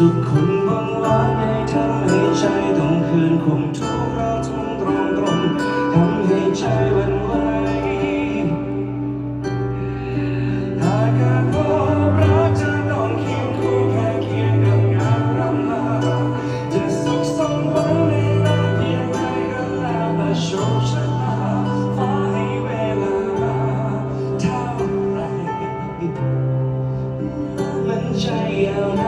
สุขคนบางล้านให้ทำให้ใจต้องคืนคงทุกเราตรงตรงตรงทำให้ใจวันไหวหากการพบรักจะนอนเคียงคู่แค่เคียงกับงานรำลาจะสุขสมหวังในลาเพียงใดก็แล้วแต่โชคชะตาฟ้าให้เวลาเท่าไรมันใจยาวนา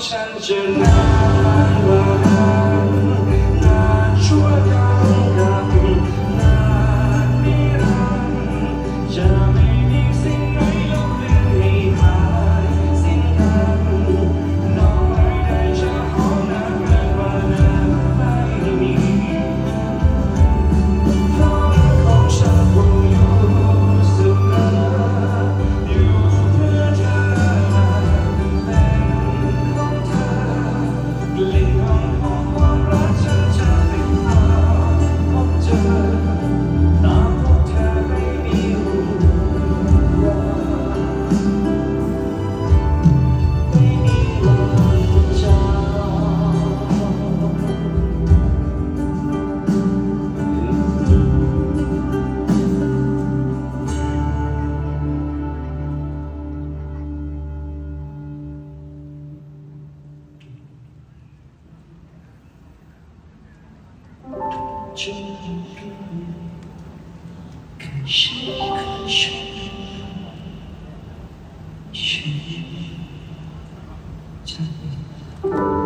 缠着那开始，开始，去战斗。